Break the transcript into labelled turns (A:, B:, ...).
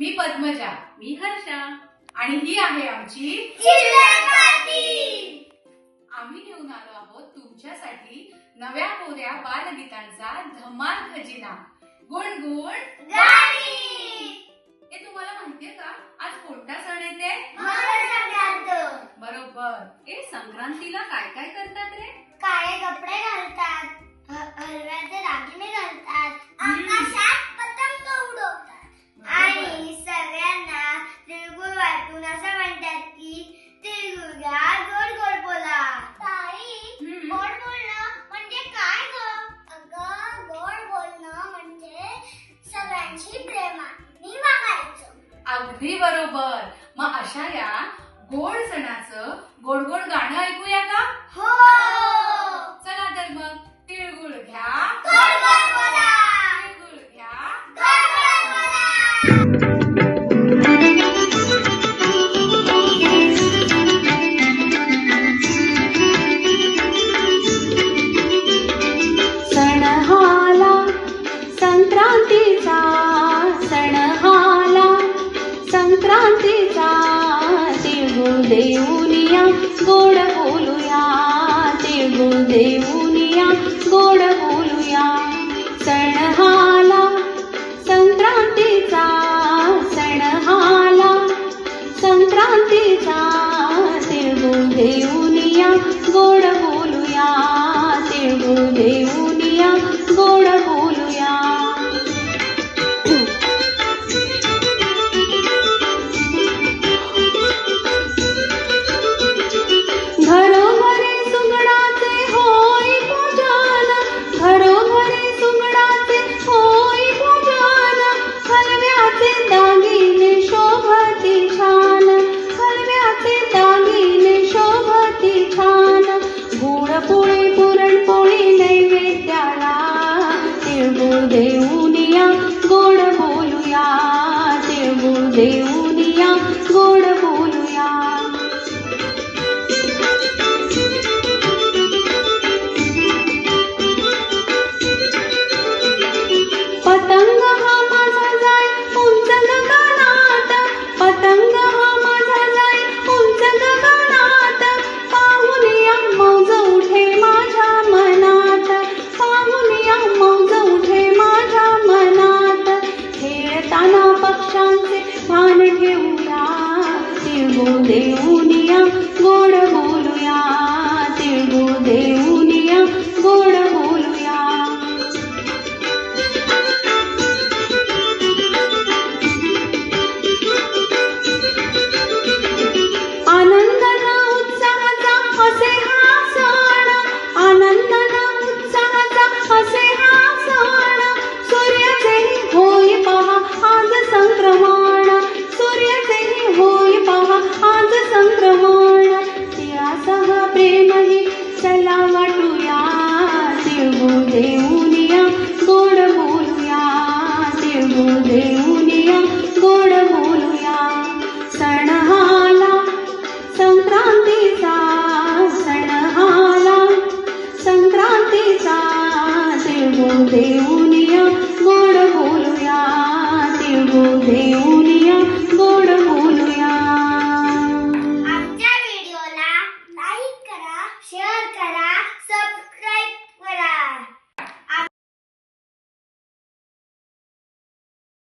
A: मी पद्मजा
B: मी हर्षा
A: आणि ही आहे आमची आम्ही घेऊन आलो आहोत तुमच्यासाठी नव्या कोऱ्या बालगीतांचा धमाल खजिना. गुणगुण
C: गाणी.
A: हे तुम्हाला माहितीये का? आज कोणता सण येते बरोबर.
B: ए संक्रांतीला काय काय करतात रे?
C: काळे कपडे घालतात हलव्याचे दागिने घालतात आकाशात
A: अगदी बरोबर. मग अशा या गोड सणाचं गोड गोड गाणं
C: गोड बोलूया
A: तिळगुळ देऊनिया
C: गोड बोलूया.
D: सण हाला संक्रांतीचा सण हाला संक्रांतीचा तिळगुळ देऊनिया गोड बोलूया तिळगुळ देऊनिया गोड देऊनिया गोड गोड बोलूया तिळगू देऊन या गोड बोलूया. आनंदाचा उत्साहाचा असे देऊन गोड बोलूया. सण आला संक्रांतीचा सण आला संक्रांतीचा देऊ देऊन गोड बोलूया. देऊ देऊन गोड बोलूया शेअर करा